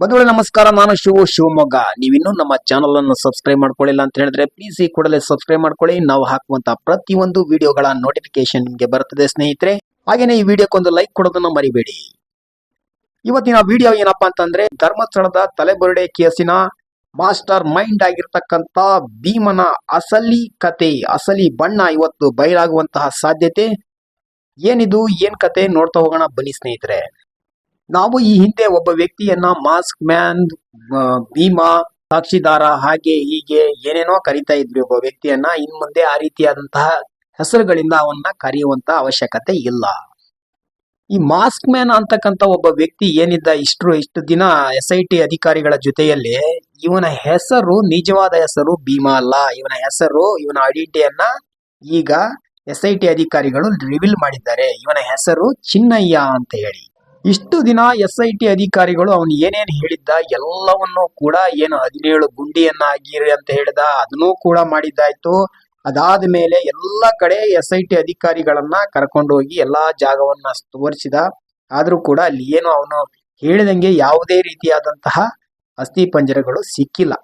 ಬಂಧುಗಳೇ, ನಮಸ್ಕಾರ. ನಾನು ಶಿವು ಶಿವಮೊಗ್ಗ. ನೀವಿನ್ನೂ ನಮ್ಮ ಚಾನಲ್ ಅನ್ನು ಸಬ್ಸ್ಕ್ರೈಬ್ ಮಾಡ್ಕೊಳ್ಳಿಲ್ಲ ಅಂತ ಹೇಳಿದ್ರೆ ಪ್ಲೀಸ್ ಈ ಕೂಡಲೇ ಸಬ್ಸ್ಕ್ರೈಬ್ ಮಾಡ್ಕೊಳ್ಳಿ. ನಾವು ಹಾಕುವಂತ ಪ್ರತಿಯೊಂದು ವಿಡಿಯೋಗಳ ನೋಟಿಫಿಕೇಶನ್ ನಿಮಗೆ ಬರ್ತದೆ, ಸ್ನೇಹಿತರೆ. ಹಾಗೇನೆ ಈ ವಿಡಿಯೋಕ್ಕೊಂದು ಲೈಕ್ ಕೊಡೋದನ್ನ ಮರಿಬೇಡಿ. ಇವತ್ತಿನ ವಿಡಿಯೋ ಏನಪ್ಪಾ ಅಂತಂದ್ರೆ, ಧರ್ಮಸ್ಥಳದ ತಲೆಬುರುಡೆ ಕೇಸಿನ ಮಾಸ್ಟರ್ ಮೈಂಡ್ ಆಗಿರ್ತಕ್ಕಂತ ಭೀಮನ ಅಸಲಿ ಕತೆ, ಅಸಲಿ ಬಣ್ಣ ಇವತ್ತು ಬಯಲಾಗುವಂತಹ ಸಾಧ್ಯತೆ. ಏನಿದು, ಏನ್ ಕತೆ ನೋಡ್ತಾ ಹೋಗೋಣ ಬನ್ನಿ, ಸ್ನೇಹಿತರೆ. ನಾವು ಈ ಹಿಂದೆ ಒಬ್ಬ ವ್ಯಕ್ತಿಯನ್ನ ಮಾಸ್ಕ್ ಮ್ಯಾನ್ ಭೀಮಾ, ಸಾಕ್ಷಿದಾರ ಹಾಗೆ ಹೀಗೆ ಏನೇನೋ ಕರಿತಾ ಇದ್ವಿ ಒಬ್ಬ ವ್ಯಕ್ತಿಯನ್ನ, ಇನ್ ಮುಂದೆ ಆ ರೀತಿಯಾದಂತಹ ಹೆಸರುಗಳಿಂದ ಅವನ್ನ ಕರೆಯುವಂತ ಅವಶ್ಯಕತೆ ಇಲ್ಲ. ಈ ಮಾಸ್ಕ್ ಮ್ಯಾನ್ ಅಂತಕ್ಕಂತ ಒಬ್ಬ ವ್ಯಕ್ತಿ ಏನಿದ್ದ ಇಷ್ಟು ಇಷ್ಟು ದಿನ ಎಸ್ ಐ ಟಿ ಅಧಿಕಾರಿಗಳ ಜೊತೆಯಲ್ಲಿ ಇವನ ಹೆಸರು ನಿಜವಾದ ಹೆಸರು ಭೀಮಾ ಅಲ್ಲ. ಇವನ ಹೆಸರು, ಇವನ ಐಡೆಂಟಿಟಿಯನ್ನ ಈಗ ಎಸ್ ಐ ಟಿ ಅಧಿಕಾರಿಗಳು ರಿವೀಲ್ ಮಾಡಿದ್ದಾರೆ. ಇವನ ಹೆಸರು ಚಿನ್ನಯ್ಯ ಅಂತ ಹೇಳಿ. ಇಷ್ಟು ದಿನ ಎಸ್ ಐ ಟಿ ಅಧಿಕಾರಿಗಳು ಅವನು ಏನೇನು ಹೇಳಿದ್ದ ಎಲ್ಲವನ್ನೂ ಕೂಡ ಏನು ಹದಿನೇಳು ಗುಂಡಿಯನ್ನ ಆಗಿರಿ ಅಂತ ಹೇಳಿದ, ಅದನ್ನೂ ಕೂಡ ಮಾಡಿದ್ದಾಯ್ತು. ಅದಾದ ಮೇಲೆ ಎಲ್ಲ ಕಡೆ ಎಸ್ ಐ ಟಿ ಅಧಿಕಾರಿಗಳನ್ನ ಕರ್ಕೊಂಡು ಹೋಗಿ ಎಲ್ಲಾ ಜಾಗವನ್ನ ತೋರಿಸಿದ. ಆದ್ರೂ ಕೂಡ ಅಲ್ಲಿ ಏನು ಅವನು ಹೇಳಿದಂಗೆ ಯಾವುದೇ ರೀತಿಯಾದಂತಹ ಅಸ್ಥಿ ಪಂಜರಗಳು ಸಿಕ್ಕಿಲ್ಲ.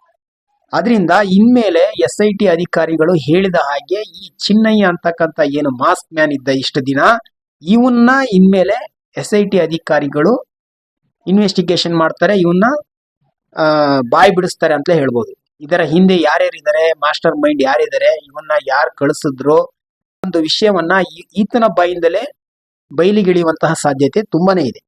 ಅದರಿಂದ ಇನ್ಮೇಲೆ ಎಸ್ ಐ ಟಿ ಅಧಿಕಾರಿಗಳು ಹೇಳಿದ ಹಾಗೆ ಈ ಚಿನ್ನಯ್ಯ ಅಂತಕ್ಕಂಥ ಏನು ಮಾಸ್ಕ್ ಮ್ಯಾನ್ ಇದ್ದ ಇಷ್ಟು ದಿನ, ಇವನ್ನ ಇನ್ಮೇಲೆ ಎಸ್ ಐ ಟಿ ಅಧಿಕಾರಿಗಳು ಇನ್ವೆಸ್ಟಿಗೇಷನ್ ಮಾಡ್ತಾರೆ ಇವನ್ನ ಬಾಯಿ ಬಿಡಿಸ್ತಾರೆ ಅಂತ ಹೇಳ್ಬೋದು. ಇದರ ಹಿಂದೆ ಯಾರ್ಯಾರಿದ್ದಾರೆ ಮಾಸ್ಟರ್ ಮೈಂಡ್ ಯಾರಿದ್ದಾರೆ ಇವನ್ನ ಯಾರು ಕಳಿಸಿದ್ರು ಒಂದು ವಿಷಯವನ್ನ ಈತನ ಬಾಯಿಂದಲೇ ಬಯಲಿಗಿಳಿಯುವಂತಹ ಸಾಧ್ಯತೆ ತುಂಬಾನೇ ಇದೆ.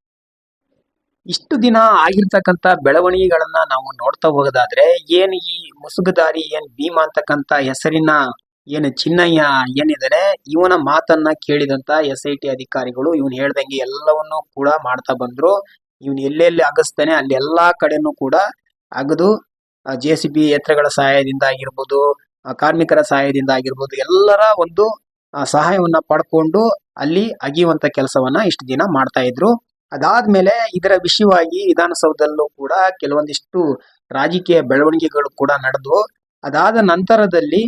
ಇಷ್ಟು ದಿನ ಆಗಿರ್ತಕ್ಕಂಥ ಬೆಳವಣಿಗೆಗಳನ್ನ ನಾವು ನೋಡ್ತಾ ಹೋಗೋದಾದ್ರೆ, ಏನ್ ಈ ಮುಸುಗುದಾರಿ, ಏನ್ ಭೀಮಾ ಅಂತಕ್ಕಂಥ ಹೆಸರಿನ ಏನು ಚಿನ್ನಯ್ಯ ಏನಿದ್ದಾರೆ ಇವನ ಮಾತನ್ನ ಕೇಳಿದಂತ ಎಸ್ ಐ ಟಿ ಅಧಿಕಾರಿಗಳು ಇವನ್ ಹೇಳ್ದಂಗೆ ಎಲ್ಲವನ್ನೂ ಕೂಡ ಮಾಡ್ತಾ ಬಂದ್ರು. ಇವನ್ ಎಲ್ಲೆಲ್ಲಿ ಅಗಸ್ತಾನೆ ಅಲ್ಲಿ ಎಲ್ಲಾ ಕಡೆನೂ ಕೂಡ ಅಗದು ಜೆ ಸಿ ಬಿ ಯಂತ್ರಗಳ ಸಹಾಯದಿಂದ ಆಗಿರ್ಬೋದು ಕಾರ್ಮಿಕರ ಸಹಾಯದಿಂದ ಆಗಿರ್ಬೋದು, ಎಲ್ಲರ ಒಂದು ಸಹಾಯವನ್ನ ಪಡ್ಕೊಂಡು ಅಲ್ಲಿ ಅಗಿಯುವಂತ ಕೆಲಸವನ್ನ ಇಷ್ಟು ದಿನ ಮಾಡ್ತಾ ಇದ್ರು. ಅದಾದ್ಮೇಲೆ ಇದರ ವಿಷಯವಾಗಿ ವಿಧಾನಸೌಧದಲ್ಲೂ ಕೂಡ ಕೆಲವೊಂದಿಷ್ಟು ರಾಜಕೀಯ ಬೆಳವಣಿಗೆಗಳು ಕೂಡ ನಡೆದು ಅದಾದ ನಂತರದಲ್ಲಿ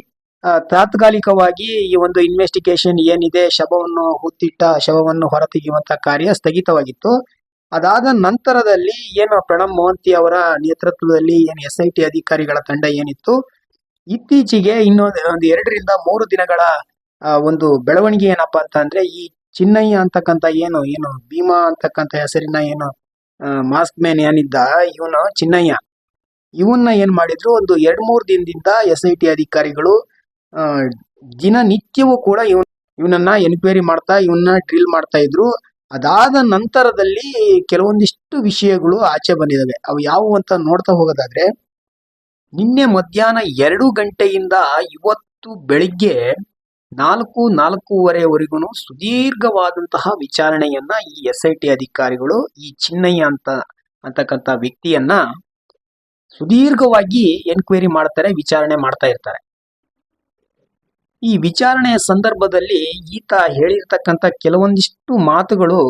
ತಾತ್ಕಾಲಿಕವಾಗಿ ಈ ಒಂದು ಇನ್ವೆಸ್ಟಿಗೇಷನ್ ಏನಿದೆ, ಶವವನ್ನು ಹುತ್ತಿಟ್ಟ ಶವವನ್ನು ಹೊರತೆಗೆಯುವಂತ ಕಾರ್ಯ ಸ್ಥಗಿತವಾಗಿತ್ತು. ಅದಾದ ನಂತರದಲ್ಲಿ ಏನು ಪ್ರಣಬ್ ಮೋಹಂತಿ ಅವರ ನೇತೃತ್ವದಲ್ಲಿ ಏನು ಎಸ್ ಐ ಟಿ ಅಧಿಕಾರಿಗಳ ತಂಡ ಏನಿತ್ತು, ಇತ್ತೀಚೆಗೆ ಇನ್ನೊಂದು, ಒಂದು ಎರಡರಿಂದ ಮೂರು ದಿನಗಳ ಒಂದು ಬೆಳವಣಿಗೆ ಏನಪ್ಪಾ ಅಂತ ಅಂದ್ರೆ, ಈ ಚಿನ್ನಯ್ಯ ಅಂತಕ್ಕಂಥ ಏನು ಏನು ಭೀಮಾ ಅಂತಕ್ಕಂಥ ಹೆಸರಿನ ಏನು ಮಾಸ್ಕ್ ಮ್ಯಾನ್ ಏನಿದ್ದ, ಇವನು ಚಿನ್ನಯ್ಯ. ಇವನ್ನ ಏನ್ ಮಾಡಿದ್ರು, ಒಂದು ಎರಡ್ ಮೂರು ದಿನದಿಂದ ಎಸ್ ಐ ಟಿ ಅಧಿಕಾರಿಗಳು ದಿನನಿತ್ಯವೂ ಕೂಡ ಇವ್ ಇವನನ್ನ ಎನ್ಕ್ವೈರಿ ಮಾಡ್ತಾ ಇವನ್ನ ಡ್ರಿಲ್ ಮಾಡ್ತಾ ಇದ್ರು. ಅದಾದ ನಂತರದಲ್ಲಿ ಕೆಲವೊಂದಿಷ್ಟು ವಿಷಯಗಳು ಆಚೆ ಬಂದಿದ್ದಾವೆ ಅವು ಯಾವುವು ಅಂತ ನೋಡ್ತಾ ಹೋಗೋದಾದ್ರೆ, ನಿನ್ನೆ ಮಧ್ಯಾಹ್ನ ಎರಡು ಗಂಟೆಯಿಂದ ಇವತ್ತು ಬೆಳಿಗ್ಗೆ ನಾಲ್ಕು, ನಾಲ್ಕೂವರೆವರೆಗೂ ಸುದೀರ್ಘವಾದಂತಹ ವಿಚಾರಣೆಯನ್ನ ಈ ಎಸ್ ಐ ಟಿ ಅಧಿಕಾರಿಗಳು, ಈ ಚಿನ್ನಯ್ಯ ಅಂತ, ಅಂತಕ್ಕಂಥ ವ್ಯಕ್ತಿಯನ್ನ ಸುದೀರ್ಘವಾಗಿ ಎನ್ಕ್ವೈರಿ ಮಾಡ್ತಾರೆ, ವಿಚಾರಣೆ ಮಾಡ್ತಾ ಇರ್ತಾರೆ. ಈ ವಿಚಾರಣೆಯ ಸಂದರ್ಭದಲ್ಲಿ ಈತ ಹೇಳಿರ್ತಕ್ಕಂಥ ಕೆಲವೊಂದಿಷ್ಟು ಮಾತುಗಳು,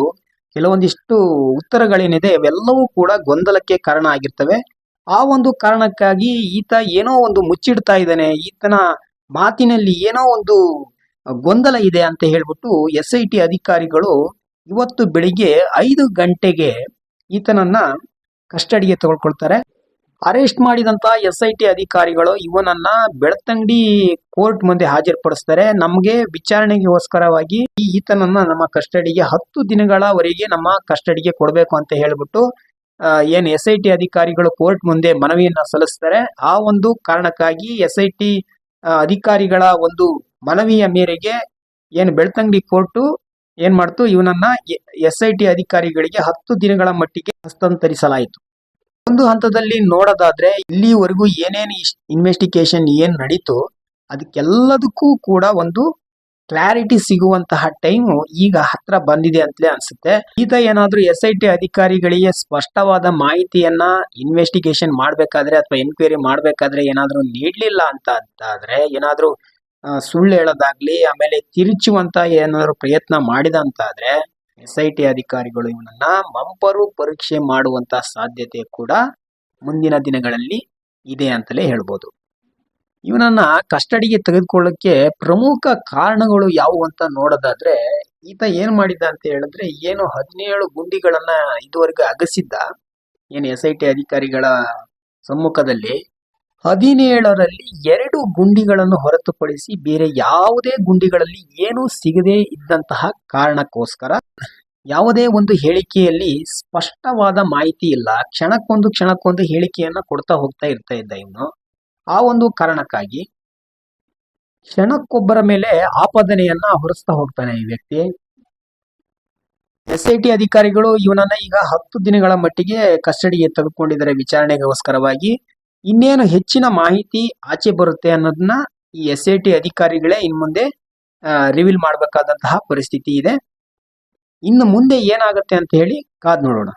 ಕೆಲವೊಂದಿಷ್ಟು ಉತ್ತರಗಳೇನಿದೆ, ಅವೆಲ್ಲವೂ ಕೂಡ ಗೊಂದಲಕ್ಕೆ ಕಾರಣ ಆಗಿರ್ತವೆ. ಆ ಒಂದು ಕಾರಣಕ್ಕಾಗಿ ಈತ ಏನೋ ಒಂದು ಮುಚ್ಚಿಡ್ತಾ ಇದ್ದಾನೆ. ಈತನ ಮಾತಿನಲ್ಲಿ ಏನೋ ಒಂದು ಗೊಂದಲ ಇದೆ ಅಂತ ಹೇಳ್ಬಿಟ್ಟು ಎಸ್ ಐ ಟಿ ಅಧಿಕಾರಿಗಳು ಇವತ್ತು ಬೆಳಿಗ್ಗೆ ಐದು ಗಂಟೆಗೆ ಈತನನ್ನ ಕಸ್ಟಡಿಗೆ ತಗೊಳ್ಕೊಳ್ತಾರೆ. ಅರೆಸ್ಟ್ ಮಾಡಿದಂತ ಎಸ್ ಐ ಟಿ ಅಧಿಕಾರಿಗಳು ಇವನನ್ನ ಬೆಳ್ತಂಗಡಿ ಕೋರ್ಟ್ ಮುಂದೆ ಹಾಜರುಪಡಿಸ್ತಾರೆ. ನಮಗೆ ವಿಚಾರಣೆಗೋಸ್ಕರವಾಗಿ ಈತನನ್ನ ನಮ್ಮ ಕಸ್ಟಡಿಗೆ ಹತ್ತು ದಿನಗಳವರೆಗೆ ನಮ್ಮ ಕಸ್ಟಡಿಗೆ ಕೊಡಬೇಕು ಅಂತ ಹೇಳ್ಬಿಟ್ಟು ಏನ್ ಎಸ್ ಐ ಟಿ ಅಧಿಕಾರಿಗಳು ಕೋರ್ಟ್ ಮುಂದೆ ಮನವಿಯನ್ನ ಸಲ್ಲಿಸ್ತಾರೆ. ಆ ಒಂದು ಕಾರಣಕ್ಕಾಗಿ ಎಸ್ ಐ ಟಿ ಅಧಿಕಾರಿಗಳ ಒಂದು ಮನವಿಯ ಮೇರೆಗೆ ಏನು ಬೆಳ್ತಂಗಡಿ ಕೋರ್ಟು ಏನ್ ಮಾಡ್ತು, ಇವನನ್ನ ಎಸ್ ಐ ಟಿ ಅಧಿಕಾರಿಗಳಿಗೆ ಹತ್ತು ದಿನಗಳ ಮಟ್ಟಿಗೆ ಹಸ್ತಾಂತರಿಸಲಾಯಿತು. ಒಂದು ಹಂತದಲ್ಲಿ ನೋಡೋದಾದ್ರೆ ಇಲ್ಲಿವರೆಗೂ ಏನೇನು ಇನ್ವೆಸ್ಟಿಗೇಷನ್ ಏನ್ ನಡೀತು ಅದಕ್ಕೆಲ್ಲದಕ್ಕೂ ಕೂಡ ಒಂದು ಕ್ಲಾರಿಟಿ ಸಿಗುವಂತಹ ಟೈಮ್ ಈಗ ಹತ್ರ ಬಂದಿದೆ ಅಂತಲೇ ಅನ್ಸುತ್ತೆ. ಈತ ಏನಾದ್ರೂ ಎಸ್ ಐ ಟಿ ಅಧಿಕಾರಿಗಳಿಗೆ ಸ್ಪಷ್ಟವಾದ ಮಾಹಿತಿಯನ್ನ ಇನ್ವೆಸ್ಟಿಗೇಷನ್ ಮಾಡಬೇಕಾದ್ರೆ ಅಥವಾ ಎನ್ಕ್ವೈರಿ ಮಾಡ್ಬೇಕಾದ್ರೆ ಏನಾದ್ರೂ ನೀಡ್ಲಿಲ್ಲ ಅಂತ ಅಂತಾದ್ರೆ, ಏನಾದ್ರೂ ಸುಳ್ಳು ಹೇಳೋದಾಗ್ಲಿ, ಆಮೇಲೆ ತಿರುಚುವಂತ ಏನಾದರೂ ಪ್ರಯತ್ನ ಮಾಡಿದ ಅಂತಾದ್ರೆ ಎಸ್ ಐ ಟಿ ಅಧಿಕಾರಿಗಳು ಇವನನ್ನ ಮಂಪರು ಪರೀಕ್ಷೆ ಮಾಡುವಂತ ಸಾಧ್ಯತೆ ಕೂಡ ಮುಂದಿನ ದಿನಗಳಲ್ಲಿ ಇದೆ ಅಂತಲೇ ಹೇಳ್ಬೋದು. ಇವನನ್ನ ಕಸ್ಟಡಿಗೆ ತೆಗೆದುಕೊಳ್ಳಕ್ಕೆ ಪ್ರಮುಖ ಕಾರಣಗಳು ಯಾವುವು ಅಂತ ನೋಡೋದಾದ್ರೆ, ಈತ ಏನ್ ಮಾಡಿದ್ದ ಅಂತ ಹೇಳಿದ್ರೆ, ಏನು ಹದಿನೇಳು ಗುಂಡಿಗಳನ್ನ ಇದುವರೆಗೂ ಅಗಸಿದ್ದ. ಏನು ಎಸ್ ಐ ಟಿ ಅಧಿಕಾರಿಗಳ ಸಮ್ಮುಖದಲ್ಲಿ ಹದಿನೇಳರಲ್ಲಿ ಎರಡು ಗುಂಡಿಗಳನ್ನು ಹೊರತುಪಡಿಸಿ ಬೇರೆ ಯಾವುದೇ ಗುಂಡಿಗಳಲ್ಲಿ ಏನೂ ಸಿಗದೇ ಇದ್ದಂತಹ ಕಾರಣಕ್ಕೋಸ್ಕರ ಯಾವುದೇ ಒಂದು ಹೇಳಿಕೆಯಲ್ಲಿ ಸ್ಪಷ್ಟವಾದ ಮಾಹಿತಿ ಇಲ್ಲ. ಕ್ಷಣಕ್ಕೊಂದು ಕ್ಷಣಕ್ಕೊಂದು ಹೇಳಿಕೆಯನ್ನು ಕೊಡ್ತಾ ಹೋಗ್ತಾ ಇರ್ತಾ ಇದ್ದ ಇವನು ಆ ಒಂದು ಕಾರಣಕ್ಕಾಗಿ ಕ್ಷಣಕ್ಕೊಬ್ಬರ ಮೇಲೆ ಆಪಾದನೆಯನ್ನ ಹೊರಿಸ್ತಾ ಹೋಗ್ತಾನೆ ಈ ವ್ಯಕ್ತಿ. ಎಸ್ ಐ ಟಿ ಅಧಿಕಾರಿಗಳು ಇವನನ್ನ ಈಗ ಹತ್ತು ದಿನಗಳ ಮಟ್ಟಿಗೆ ಕಸ್ಟಡಿಗೆ ತೆಗೆದುಕೊಂಡಿದ್ದಾರೆ ವಿಚಾರಣೆಗೋಸ್ಕರವಾಗಿ. ಇನ್ನೇನು ಹೆಚ್ಚಿನ ಮಾಹಿತಿ ಆಚೆ ಬರುತ್ತೆ ಅನ್ನೋದನ್ನ ಈ ಎಸ್ ಐ ಟಿ ಅಧಿಕಾರಿಗಳೇ ಇನ್ ಮುಂದೆ ರಿವೀಲ್ ಮಾಡಬೇಕಾದಂತಹ ಪರಿಸ್ಥಿತಿ ಇದೆ. ಇನ್ನು ಮುಂದೆ ಏನಾಗುತ್ತೆ ಅಂತ ಹೇಳಿ ಕಾದ್ ನೋಡೋಣ.